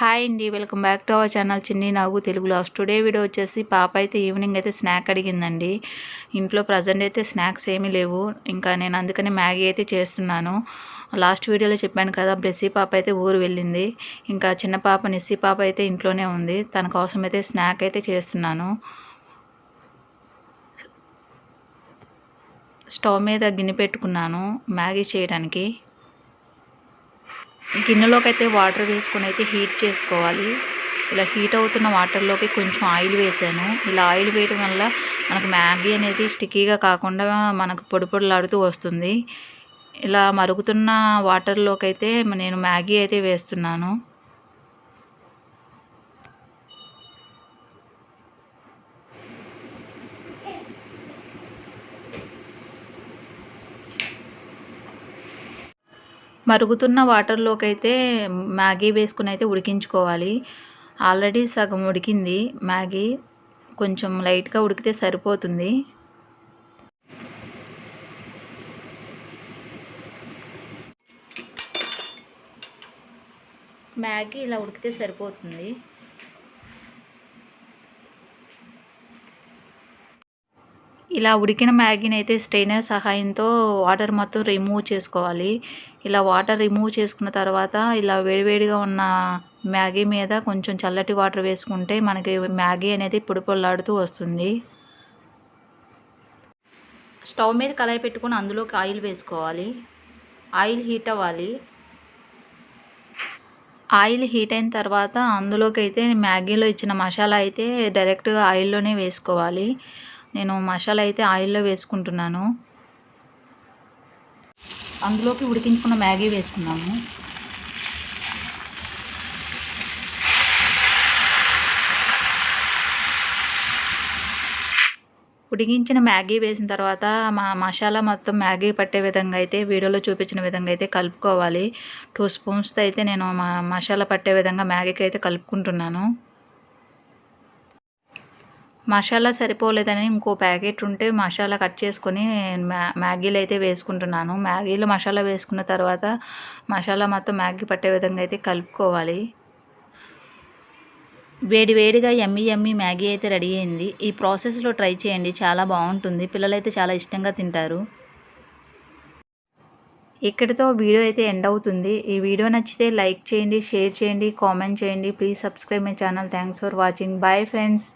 Hi అండి welcome back to our channel Chinni Nagu Telugu last today video వచ్చేసి పాప అయితే ఈవినింగ్ అయితే స్నాక్ అడిగిందండి. ఇంట్లో ప్రజెంట్ అయితే స్నాక్స్ ఏమీ లేవు. ఇంకా నేను అందుకని మ్యాగీ అయితే చేస్తున్నాను. లాస్ట్ వీడియోలో చెప్పాను కదా బ్రెస్సీ పాప అయితే ఊరు వెళ్ళింది. ఇంకా చిన్న పాప నిస్సీ పాప అయితే ఇంట్లోనే ఉంది. తన కోసం అయితే స్నాక్ అయితే చేస్తున్నాను. స్టవ్ మీద గిన్నె పెట్టుకున్నాను మ్యాగీ చేయడానికి. గిన్నెలోకి అయితే వాటర్ వేసుకొని అయితే హీట్ చేసుకోవాలి. ఇలా హీట్ అవుతున్న వాటర్లోకి కొంచెం ఆయిల్ వేసాను. ఇలా ఆయిల్ వేయడం వల్ల మనకు మ్యాగీ అనేది స్టిక్కీగా కాకుండా మనకు పొడి పొడిలాడుతూ వస్తుంది. ఇలా మరుగుతున్న వాటర్లోకి అయితే నేను మ్యాగీ అయితే వేస్తున్నాను. మరుగుతున్న వాటర్లోకి అయితే మ్యాగీ వేసుకుని అయితే ఉడికించుకోవాలి. ఆల్రెడీ సగం ఉడికింది. మ్యాగీ కొంచెం లైట్గా ఉడికితే సరిపోతుంది. మ్యాగీ ఇలా ఉడికితే సరిపోతుంది. ఇలా ఉడికిన మ్యాగీని అయితే స్ట్రైనర్ సహాయంతో వాటర్ మొత్తం రిమూవ్ చేసుకోవాలి. ఇలా వాటర్ రిమూవ్ చేసుకున్న తర్వాత ఇలా వేడివేడిగా ఉన్న మ్యాగీ మీద కొంచెం చల్లటి వాటర్ వేసుకుంటే మనకి మ్యాగీ అనేది పొడిపొల్లాడుతూ వస్తుంది. స్టవ్ మీద కళాయి పెట్టుకొని అందులోకి ఆయిల్ వేసుకోవాలి. ఆయిల్ హీట్ అవ్వాలి. ఆయిల్ హీట్ అయిన తర్వాత అందులోకి అయితే మ్యాగీలో ఇచ్చిన మసాలా అయితే డైరెక్ట్గా ఆయిల్లోనే వేసుకోవాలి. నేను మసాలా అయితే ఆయిల్లో వేసుకుంటున్నాను. అందులోకి ఉడికించుకున్న మ్యాగీ వేసుకున్నాము ఉడికించిన మ్యాగీ వేసిన తర్వాత మా మసాలా మొత్తం మ్యాగీ పట్టే విధంగా అయితే వీడియోలో చూపించిన విధంగా అయితే కలుపుకోవాలి. టూ స్పూన్స్తో అయితే నేను మా మసాలా పట్టే విధంగా మ్యాగీకి అయితే కలుపుకుంటున్నాను. మసాలా సరిపోలేదని ఇంకో ప్యాకెట్ ఉంటే మసాలా కట్ చేసుకొని మ్యా మ్యాగీలు అయితే వేసుకుంటున్నాను. మ్యాగీలో మసాలా వేసుకున్న తర్వాత మసాలా మొత్తం మ్యాగీ పట్టే విధంగా అయితే కలుపుకోవాలి. వేడి వేడిగా ఎమ్మి ఎమ్మి మ్యాగీ అయితే రెడీ అయింది. ఈ ప్రాసెస్లో ట్రై చేయండి చాలా బాగుంటుంది. పిల్లలైతే చాలా ఇష్టంగా తింటారు. ఇక్కడితో వీడియో అయితే ఎండ్ అవుతుంది. ఈ వీడియో నచ్చితే లైక్ చేయండి షేర్ చేయండి కామెంట్ చేయండి. Please subscribe my channel. Thanks for watching. Bye friends.